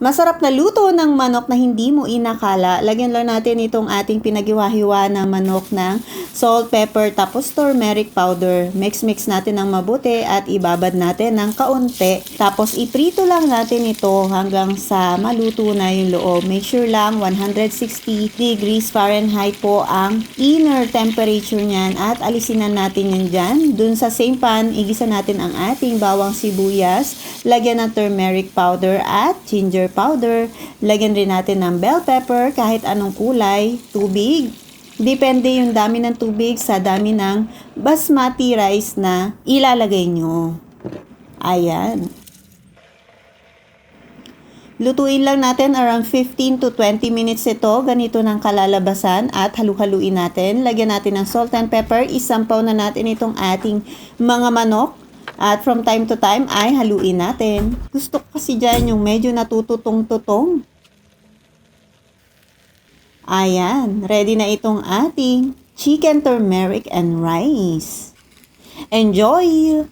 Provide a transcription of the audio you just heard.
Masarap na luto ng manok na hindi mo inakala. Lagyan lang natin itong ating pinaghiwa-hiwa na manok ng salt, pepper, tapos turmeric powder. Mix-mix natin ng mabuti at ibabad natin ng kaunti. Tapos iprito lang natin ito hanggang sa maluto na yung loob. Make sure lang 160 degrees Fahrenheit po ang inner temperature niyan at alisin na natin yan dyan. Dun sa same pan, igisa natin ang ating bawang sibuyas, lagyan ng turmeric powder at ginger powder. Lagyan rin natin ng bell pepper kahit anong kulay, tubig. Depende yung dami ng tubig sa dami ng basmati rice na ilalagay nyo. Ayan. Lutuin lang natin around 15 to 20 minutes ito. Ganito ng kalalabasan at halu-haluin natin. Lagyan natin ng salt and pepper. Isampaw na natin itong ating mga manok. At from time to time ay haluin natin. Gusto ko kasi dyan yung medyo natututong-tutong. Ayan, ready na itong ating chicken turmeric and rice. Enjoy!